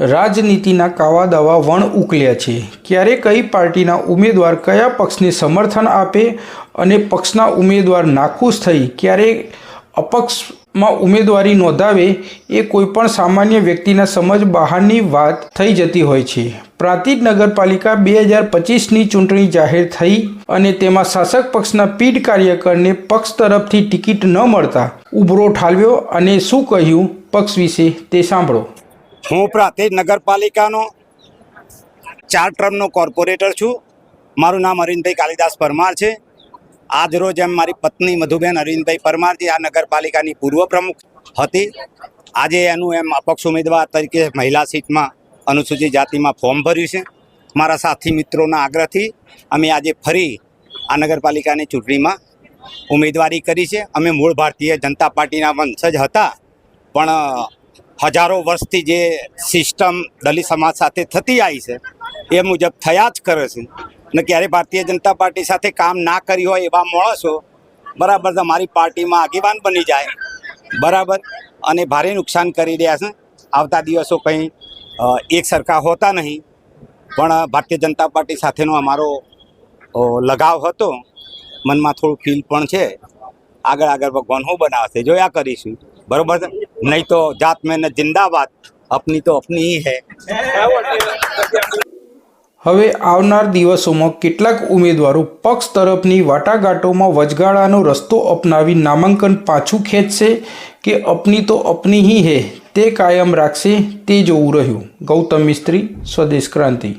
રાજનીતિના કાવા દાવા વણ ઉકલ્યા છે. ક્યારે કઈ પાર્ટીના ઉમેદવાર કયા પક્ષને સમર્થન આપે અને પક્ષના ઉમેદવાર નાખુશ થઈ, ક્યારે અપક્ષમાં ઉમેદવારી નોંધાવે એ કોઈપણ સામાન્ય વ્યક્તિના સમજ બહારની વાત થઈ જતી હોય છે. પ્રાંતિજ નગરપાલિકા બે હજાર પચીસની ચૂંટણી જાહેર થઈ અને તેમાં શાસક પક્ષના પીઢ કાર્યકરને પક્ષ તરફથી ટિકિટ ન મળતા ઉભરો ઠાલવ્યો અને શું કહ્યું પક્ષ વિશે તે સાંભળો. હું પ્રાંતિજ નગરપાલિકાનો ચાર ટર્મનો કોર્પોરેટર છું. મારું નામ અરવિંદભાઈ કાલિદાસ પરમાર છે. આજ રોજ એમ મારી પત્ની મધુબેન અરવિંદભાઈ પરમાર જે આ નગરપાલિકાની પૂર્વ પ્રમુખ હતી. આજે એનું એમ અપક્ષ ઉમેદવાર તરીકે મહિલા સીટમાં અનુસૂચિત જાતિમાં ફોર્મ ભર્યું છે. મારા સાથી મિત્રોના આગ્રહથી અમે આજે ફરી આ નગરપાલિકાની ચૂંટણીમાં ઉમેદવારી કરી છે. અમે મૂળ ભારતીય જનતા પાર્ટીના વંશજ હતા. પણ હજારો વર્ષથી જે સિસ્ટમ દલિત સમાજ સાથે થતી આવી છે, એ મુજબ થયા જ કરે છે. અને ક્યારે ભારતીય જનતા પાર્ટી સાથે કામ ના કર્યું હોય એવા માણસો, બરાબર તમારી પાર્ટીમાં આગેવાન બની જાય. બરાબર? અને ભારે નુકસાન કરી રહ્યા છે. આવતા દિવસો કંઈ એક સરખા હોતા નહીં. પણ ભારતીય જનતા પાર્ટી સાથેનો અમારો લગાવ હતો. મનમાં થોડું ફીલ પણ છે. આગળ આગળ ભગવાન હું બનાવશે? જોયા કરીશું. બરોબર નહીં તો જાત મહેનત જિંદાબાદ. અપની તો અપની હે. હવે આવનાર દિવસોમાં કેટલાક ઉમેદવારો પક્ષ તરફની વાટાઘાટોમાં વચગાળાનો રસ્તો અપનાવી નામાંકન પાછું ખેંચશે કે અપની તો અપની હી હે, તે કાયમ રાખશે તે જોવું રહ્યું. ગૌતમ મિસ્ત્રી, સ્વદેશ ક્રાંતિ.